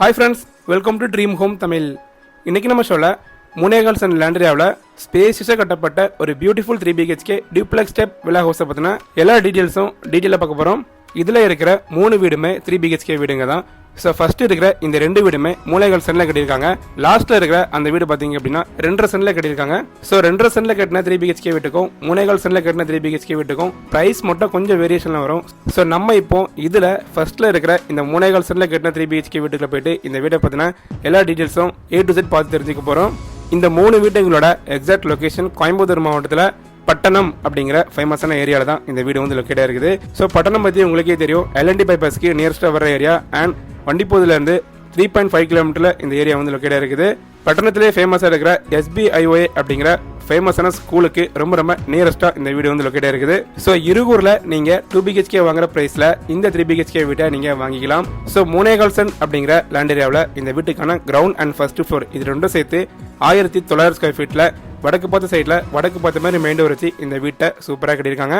Hi friends welcome to dream home Tamil இன்றைக்கி நம்ம ஷோல முனேகால் அண்ட் லேண்ட்ரியாவில் ஸ்பேசியஸாக கட்டப்பட்ட ஒரு beautiful three BHK duplex step விழா ஹவுஸை பற்றின எல்லா டீட்டெயில்ஸும் டீட்டெயிலாக பார்க்க போகிறோம் இதில் இருக்கிற மூணு வீடுமே த்ரீ பிஹெச்கே வீடுங்க தான். ஸோ ஃபஸ்ட்டு இருக்கிற இந்த ரெண்டு வீடுமே மூளைகள் சென்னில் கட்டியிருக்காங்க. லாஸ்ட்டில் இருக்கிற அந்த வீடு பார்த்தீங்க அப்படின்னா ரெண்டரை சென்னில் கட்டியிருக்காங்க. ஸோ ரெண்டரை சென்னில் கட்டின த்ரீ பிஹெச்கே வீட்டுக்கும் மூளைகள் சென்னில் கட்டின த்ரீ பிஹெச்கே வீட்டுக்கும் ப்ரைஸ் மட்டும் கொஞ்சம் வேரியேஷனில் வரும். ஸோ நம்ம இப்போ இதில் ஃபஸ்ட்டில் இருக்கிற இந்த மூளைகள் சென்னில் கட்டின த்ரீ பிஹெச்கே வீட்டுக்குள்ள போயிட்டு இந்த வீடை பார்த்தீங்கன்னா எல்லா டீட்டெயில்ஸும் ஏ டு செட் பார்த்து தெரிஞ்சுக்க போகிறோம் இந்த மூணு வீட்டுங்களோட எக்ஸாக்ட் லொக்கேஷன் கோயம்புத்தூர் மாவட்டத்தில் பட்டணம் அப்படிங்கிற ஃபேமஸான ஏரியாவில் தான் இந்த வீடு வந்து லொக்கேட்டாக இருக்குது. ஸோ பட்டணம் பற்றி உங்களுக்கே தெரியும். எல்என்டி பைபாஸ்க்கு நியரஸ்ட்டாக வர ஏரியா அண்ட் வண்டிப்போதுலேருந்து த்ரீ பாயிண்ட் ஃபைவ் கிலோமீட்டரில் இந்த ஏரியா வந்து லொக்கேட்டாக இருக்குது. பட்டணத்திலே ஃபேமஸாக இருக்கிற எஸ்பிஐஓஏ அப்படிங்கிற ஃபேமஸான ஸ்கூலுக்கு ரொம்ப ரொம்ப நியரஸ்ட்டாக இந்த வீடு வந்து லொக்கேட்டாக இருக்குது. ஸோ இருகூரில் நீங்கள் டூ பிஹெச்கே வாங்குற ப்ரைஸில் இந்த த்ரீ பிஹெச்கே வீட்டை நீங்கள் வாங்கிக்கலாம். ஸோ மூனேகால்சன் அப்படிங்கிற லேண்ட் ஏரியாவில் இந்த வீட்டுக்கான கிரவுண்ட் அண்ட் ஃபர்ஸ்ட் ஃப்ளோர் இது ரெண்டும் சேர்த்து ஆயிரத்தி தொள்ளாயிரம் ஸ்கொயர் ஃபீட்டில் வடக்கு பார்த்த சைடில் வடக்கு பார்த்த மாதிரி மெயின் டோர் வச்சு இந்த வீட்டை சூப்பராக கட்டியிருக்காங்க.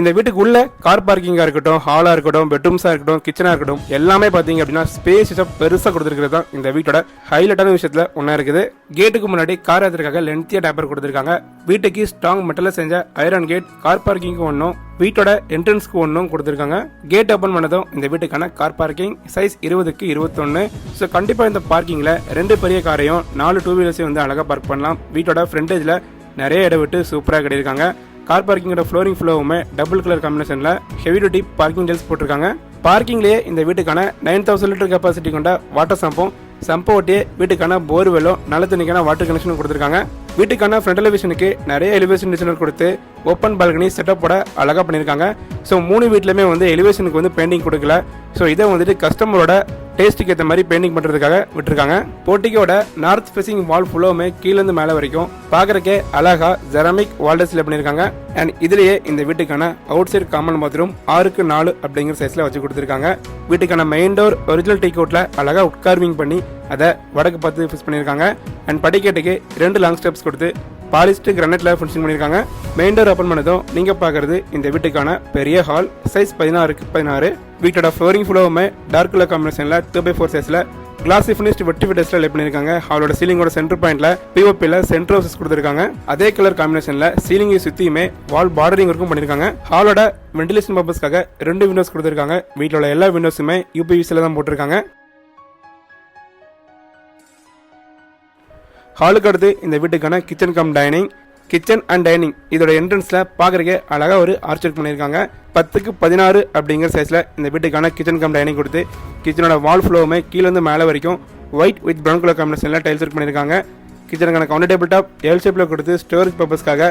இந்த வீட்டுக்கு உள்ள கார் பார்க்கிங்காக இருக்கட்டும் ஹாலாக இருக்கட்டும் பெட்ரூம்ஸாக இருக்கட்டும் கிச்சனாக இருக்கட்டும் எல்லாமே பார்த்தீங்க அப்படின்னா ஸ்பேஸஸாக பெருசாக கொடுத்துருக்கிறது தான் இந்த வீட்டோட ஹைலைட்டான விஷயத்தில் ஒன்றா இருக்குது. கேட்டுக்கு முன்னாடி கார் ஏற்றுறதுக்காக லென்த்தியாக டேப்பர் கொடுத்துருக்காங்க. வீட்டுக்கு ஸ்ட்ராங் மெட்டலில் செஞ்ச ஐரன் கேட் கார் பார்க்கிங்க்கு ஒன்றும் வீட்டோட என்ட்ரன்ஸ்க்கு ஒன்றும் கொடுத்துருக்காங்க. கேட் ஓப்பன் பண்ணதும் இந்த வீட்டுக்கான கார் பார்க்கிங் சைஸ் இருபதுக்கு இருபத்தொன்று ஸோ கண்டிப்பாக இந்த பார்க்கிங்கில் ரெண்டு பெரிய காரையும் நாலு டூ வீலர்ஸையும் வந்து அழகாக பார்க் பண்ணலாம். வீட்டோட ஃப்ரண்டேஜில் நிறைய இடம் விட்டு சூப்பராக கட்டியிருக்காங்க. கார் பார்க்கிங்கோட ஃப்ளோரிங் ஃப்ளோவுமே டபுள் கலர் காம்பினேஷனில் ஹெவி டியூட்டி பார்க்கிங் டெல்ஸ் போட்டிருக்காங்க. பார்க்கிங்லேயே இந்த வீட்டுக்கான நைன் தௌசண்ட் லிட்டர் கெப்பாசிட்டி கொண்ட வாட்டர் சம்பும் சம்பை ஒட்டியே வீட்டுக்கான போர்வெல்லும் நல்ல தண்ணிக்கான வாட்டர் கனெக்ஷனும் கொடுத்துருக்காங்க. வீட்டுக்கான ஃப்ரண்ட் எலிவேஷனுக்கு நிறைய எலிவேஷன் டிசைனர் கொடுத்து ஓப்பன் பால்கனி செட்டப்போட அழகாக பண்ணியிருக்காங்க. ஸோ மூணு வீட்லையுமே வந்து எலிவேஷனுக்கு வந்து பெயிண்டிங் கொடுக்கல. ஸோ இதை வந்துட்டு கஸ்டமரோட டேஸ்ட்டுக்கு ஏற்ற மாதிரி பெயிண்டிங் பண்ணுறதுக்காக விட்டுருக்காங்க. போட்டிக்கோட நார்த் ஃபேசிங் வால் ஃபுல்லோவுமே கீழேருந்து மேலே வரைக்கும் பார்க்குறக்கே அழகா ஜெரமிக் வால்டர்ஸில் பண்ணியிருக்காங்க. அண்ட் இதுலேயே இந்த வீட்டுக்கான அவுட் சைட் காமன் பாத்ரூம் ஆறுக்கு நாலு அப்படிங்கிற சைஸில் வச்சு கொடுத்துருக்காங்க. வீட்டுக்கான மெயின் டோர் ஒரிஜினல் டீ கோட்டில் அழகாக உட்கார்விங் பண்ணி அதை வடக்கு பார்த்து ஃபிக்ஸ் பண்ணியிருக்காங்க. அண்ட் படிக்கட்டுக்கு ரெண்டு லாங் ஸ்டெப்ஸ் கொடுத்து பாலிஸ்ட் கிரானைட்ல ஃபினிஷிங் பண்ணியிருக்காங்க. மெயின் டோர் ஓப்பன் பண்ணதும் நீங்கள் பார்க்குறது இந்த வீட்டுக்கான பெரிய ஹால். சைஸ் பதினாறுக்கு பதினாறு. வீட்டோட ஃப்ளோரிங் ஃபுல்லோவுமே டார்க் கலர் காம்பினேஷனில் டூ பை ஃபோர் சைஸில் கிளாஸி ஃபினிஷ்ட் வெட்டி ஃபிட்டஸ்ல லைட் பண்ணியிருக்காங்க. ஹாலோட சீலிங்கோட சென்டர் பாயிண்ட்ல பிஓபியில் சென்டர் ஹவுசஸ் கொடுத்துருக்காங்க. அதே கலர் காம்பினேஷனில் சீலிங்கை சுற்றியுமே வால் பார்டரிங் ஒர்க்கும் பண்ணியிருக்காங்க. ஹாலோட வென்டிலேஷன் பர்பஸ்க்காக ரெண்டு விண்டோஸ் கொடுத்துருக்காங்க. வீட்டில் எல்லா விண்டோஸுமே யூபிவிசியில் தான் போட்டிருக்காங்க. ஹாலுக்கு அடுத்து இந்த வீட்டுக்கான kitchen cum dining kitchen and dining இதோட என்ட்ரன்ஸில் பார்க்குறக்கே அழகாக ஒரு ஆர்ச்சர் பண்ணியிருக்காங்க. பத்துக்கு பதினாறு அப்படிங்கிற சைஸில் இந்த வீட்டுக்கான கிச்சன் கம் டைனிங் கொடுத்து கிச்சனோட வால் ஃப்ளோவுமே கீழேருந்து மேலே வரைக்கும் ஒயிட் வித் ப்ரௌன் கலர் காம்பினேஷனில் டைல்ஸ் ஒர்க் பண்ணியிருக்காங்க. கிச்சனுக்கான கவுண்டர் டேபிள் டாப் எல் ஷேப்பில் கொடுத்து ஸ்டோரேஜ் பர்பஸ்க்காக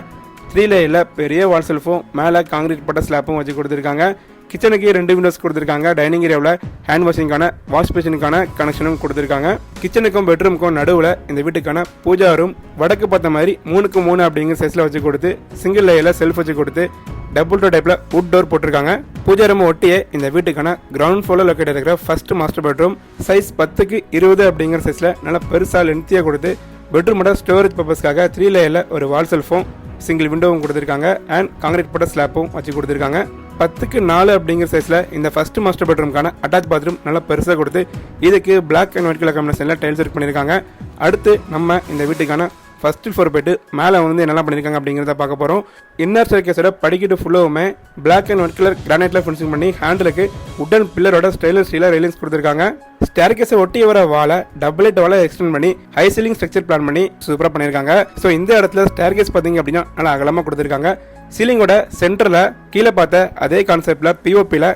த்ரீ லேயரில் பெரிய வால் செல்ஃபும் மேலே காங்கிரீட் பட்ட ஸ்லாப்பும் வச்சு கொடுத்துருக்காங்க. கிச்சனுக்கு ரெண்டு விண்டோஸ் கொடுத்துருக்காங்க. டைனிங் ஏரியாவில் ஹேண்ட் வாஷிங்கான வாஷ் பேஷனுக்கான கனெக்ஷனும் கொடுத்துருக்காங்க. கிச்சனுக்கும் பெட்ரூமுக்கும் நடுவில் இந்த வீட்டுக்கான பூஜா ரூம் வடக்கு பார்த்த மாதிரி மூணுக்கு மூணு அப்படிங்கிற சைஸில் வச்சு கொடுத்து சிங்கிள் லேயரில் செல்ஃப் வச்சு கொடுத்து டபுள் டோர் டைப்பில் வுட் டோர் போட்டிருக்காங்க. பூஜா ரூம் ஒட்டியே இந்த வீட்டுக்கான கிரவுண்ட் ஃப்ளோரில் லொக்கேட் இருக்கிற ஃபர்ஸ்ட் மாஸ்டர் பெட்ரூம் சைஸ் பத்துக்கு இருபது அப்படிங்கிற சைஸில் நல்லா பெருசாக லென்த்தியாக கொடுத்து பெட்ரூமோட ஸ்டோரேஜ் பர்பஸ்க்காக த்ரீ லேயரில் ஒரு வால் செல்ஃபும் சிங்கிள் விண்டோவும் கொடுத்துருக்காங்க. அண்ட் காங்கிரீட் போட்ட ஸ்லாப்பும் வச்சு கொடுத்துருக்காங்க. பத்துக்கு நாலு அப்படிங்கிற சைஸில் இந்த ஃபர்ஸ்ட் மாஸ்டர் பெட்ரூம்க்கான அட்டாச் பாத்ரூம் நல்லா பெருசாக கொடுத்து இதுக்கு பிளாக் அண்ட் ஒயிட் கலர் காம்பினேஷனில் டைல்ஸ் ஒர்க் பண்ணியிருக்காங்க. அடுத்து நம்ம இந்த வீட்டுக்கான ஃபர்ஸ்ட் ஃப்ளோர் போயிட்டு மேலே வந்து என்னெல்லாம் பண்ணியிருக்காங்க அப்படிங்கிறத பார்க்க போகிறோம் இன்னர் சர்க்கேஸோட படிக்கட்டு ஃபுல்லாகவுமே பிளாக் அண்ட் ஒயிட் கலர் கிரானைட்டில் ஃபினிஷிங் பண்ணி ஹேண்டிலுக்கு உடன் பில்லரோட ஸ்டைலர் ஸ்டீலாக ரெயிலிங்ஸ் கொடுத்துருக்காங்க. ஸ்டேர்கேஸை ஒட்டி வர வாழை டபுள் எட் வாழை எக்ஸ்டெண்ட் பண்ணி ஹை சீலிங் ஸ்ட்ரக்சர் பிளான் பண்ணி சூப்பராக பண்ணியிருக்காங்க ஸோ இந்த இடத்துல ஸ்டேர்கேஸ் பார்த்தீங்க அப்படின்னா நல்லா அகலமாக கொடுத்துருக்காங்க. சீலிங்கோட சென்டரில் கீழே பார்த்த அதே கான்செப்டில் பிஓபியில்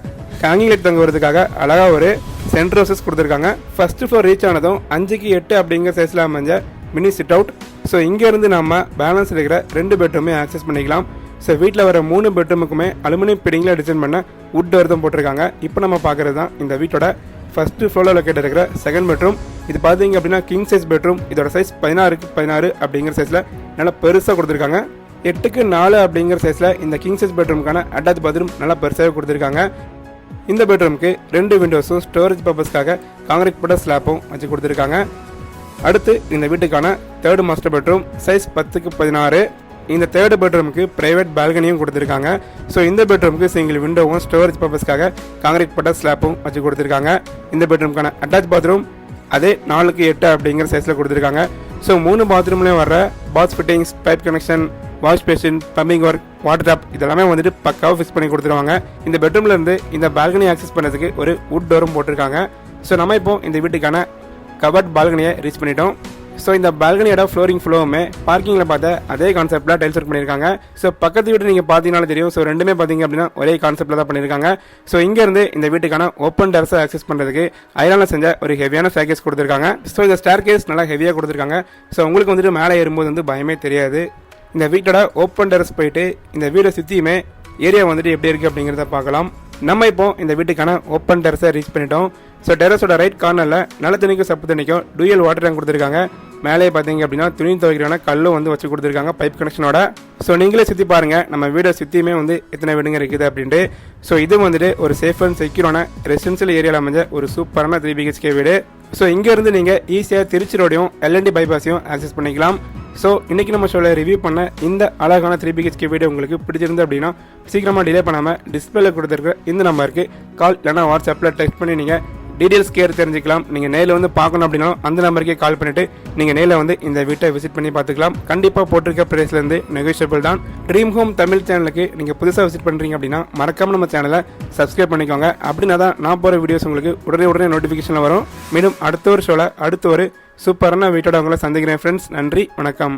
ஹேங்கிங் லைட் தங்க வரதுக்காக அழகாக ஒரு சென்ட்ரோசஸ் கொடுத்துருக்காங்க. ஃபர்ஸ்ட் ஃப்ளோர் ரீச் ஆனதும் அஞ்சுக்கு எட்டு அப்படிங்கிற சைஸில் அமைஞ்ச மினி சிட் அவுட் ஸோ இங்கேருந்து நம்ம பேலன்ஸ் இருக்கிற ரெண்டு பெட்ரூமே ஆக்சஸ் பண்ணிக்கலாம். ஸோ வீட்டில் வர மூணு பெட்ரூமுக்குமே அலுமினியம் பிடிங்கில் டிசைன் பண்ண வுட் வருதம் போட்டிருக்காங்க. இப்போ நம்ம பார்க்குறது தான் இந்த வீட்டோட ஃபஸ்ட்டு ஃப்ளோரில் லொக்கேட் இருக்கிற செகண்ட் பெட்ரூம் இது பார்த்தீங்க அப்படின்னா கிங் சைஸ் பெட்ரூம் இதோட சைஸ் பதினாறுக்கு பதினாறு அப்படிங்கிற சைஸில் நல்லா பெருசாக கொடுத்துருக்காங்க. எட்டுக்கு நாலு அப்படிங்கிற சைஸில் இந்த கிங் சைஸ் பெட்ரூமுக்கான அட்டாச் பாத்ரூம் நல்லா பெருசாக கொடுத்துருக்காங்க. இந்த பெட்ரூமுக்கு ரெண்டு விண்டோஸும் ஸ்டோரேஜ் பர்பஸ்க்காக காங்கிரீட் போட்ட ஸ்லாப்பும் வச்சு கொடுத்துருக்காங்க. அடுத்து இந்த வீட்டுக்கான தேர்டு மாஸ்டர் பெட்ரூம் சைஸ் பத்துக்கு பதினாறு. இந்த தேர்டு பெட்ரூமுக்கு பிரைவேட் பால்கனியும் கொடுத்துருக்காங்க. ஸோ இந்த பெட்ரூமுக்கு சிங்கிள் விண்டோவும் ஸ்டோரேஜ் பர்பஸ்க்காக காங்கிரீட் போட்ட ஸ்லாப்பும் வச்சு கொடுத்துருக்காங்க. இந்த பெட்ரூமுக்கான அட்டாச் பாத்ரூம் அதே நாலுக்கு எட்டு அப்படிங்கிற சைஸில் கொடுத்துருக்காங்க. ஸோ மூணு பாத்ரூம்லேயும் வர bath fittings pipe connection wash basin pumping work water tap இதெல்லாமே வந்துட்டு பக்காவாக ஃபிக்ஸ் பண்ணி கொடுத்துருவாங்க. இந்த பெட்ரூம்லேருந்து இந்த பால்கனி ஆக்சஸ் பண்ணுறதுக்கு ஒரு வுட் டோரும் போட்டிருக்காங்க. ஸோ நம்ம இப்போ இந்த வீட்டுக்கான கவர்ட் பால்கனியை ரீச் பண்ணிட்டோம். ஸோ இந்த பால்கனியோட ஃப்ளோரிங் ஃப்ளோவுமே பார்க்கிங்கில் பார்த்த அதே கான்செப்டில் டைல்ஸ் ஒர்க் பண்ணியிருக்காங்க. ஸோ பக்கத்து வீடு நீங்கள் பார்த்தீங்கனாலும் தெரியும். ஸோ ரெண்டுமே பார்த்தீங்க அப்படின்னா ஒரே கான்செப்டில் தான் பண்ணியிருக்காங்க. ஸோ இங்கேருந்து இந்த வீட்டுக்கான ஓப்பன் டெரஸை ஆக்சஸ் பண்ணுறதுக்கு ஐரானில் செஞ்ச ஒரு ஹெவியான ஸ்டேர்கேஸ் கொடுத்துருக்காங்க. ஸோ இந்த ஸ்டேர்கேஸ் நல்லா ஹெவியாக கொடுத்துருக்காங்க. ஸோ உங்களுக்கு வந்துட்டு மேலே ஏறும்போது வந்து பயமே தெரியாது. இந்த வீட்டோட ஓப்பன் டெரஸ் போயிட்டு இந்த வீடை சுற்றியுமே ஏரியா வந்துட்டு எப்படி இருக்குது அப்படிங்கிறத பார்க்கலாம். நம்ம இப்போ இந்த வீட்டுக்கான ஓப்பன் டெரஸை ரீச் பண்ணிட்டோம். ஸோ டெரஸோட ரைட் கார்னரில் நல்ல தண்ணிக்கும் சப்பு தண்ணிக்கும் டூயல் வாட்டர் டேங்க் கொடுத்துருக்காங்க. மேலே பார்த்தீங்க அப்படின்னா துணி துவைக்கிறான கல்லும் வந்து வச்சு கொடுத்துருக்காங்க பைப் கனெக்ஷனோட ஸோ நீங்களே சுற்றி பாருங்கள் நம்ம வீடை சுற்றியுமே வந்து எத்தனை வீடுங்க இருக்குது அப்படின்ட்டு. ஸோ இது வந்துட்டு ஒரு சேஃப் அண்ட் செக்யூரான ரெசிடென்சியல் ஏரியாவில் அமைஞ்ச ஒரு சூப்பரான த்ரீ பிஹெச்கே வீடு. ஸோ இங்கேருந்து நீங்கள் ஈஸியாக திருச்சி ரோடையும் எல்என்டி பைபாஸையும் ஆக்சஸ் பண்ணிக்கலாம். ஸோ இன்றைக்கி நம்ம ஷோவில் ரிவ்யூ பண்ண இந்த அழகான த்ரீ பிஹெச்கே வீடியோ உங்களுக்கு பிடிச்சிருந்து அப்படின்னா சீக்கிரமாக டிலே பண்ணாமல் டிஸ்பிளேல கொடுத்துருக்க இந்த நம்பருக்கு கால் இல்லைனா வாட்ஸ்அப்பில் டெக்ஸ்ட் பண்ணி நீங்கள் டீடைல்ஸ் கேர் தெரிஞ்சுக்கலாம். நீங்கள் நேரில் வந்து பார்க்கணும் அப்படின்னா அந்த நம்பருக்கே கால் பண்ணிவிட்டு நீங்கள் நேரில் வந்து இந்த வீட்டை விசிட் பண்ணி பார்த்துக்கலாம். கண்டிப்பாக போட்டிருக்க ப்ரைஸ்லேருந்து நெகோஷியபிள் தான். ட்ரீம் ஹோம் தமிழ் சேனலுக்கு நீங்கள் புதுசாக விசிட் பண்ணுறீங்க அப்படின்னா மறக்காமல் நம்ம சேனலை சப்ஸ்கிரைப் பண்ணிக்கோங்க. அப்படின்னா தான் நான் போகிற வீடியோஸ் உங்களுக்கு உடனே உடனே நோட்டிஃபிகேஷனில் வரும். மீண்டும் அடுத்த ஒரு ஷோவில் அடுத்த ஒரு சூப்பரான வீட்டோட உங்களை சந்திக்கிறேன் ஃப்ரெண்ட்ஸ் நன்றி வணக்கம்.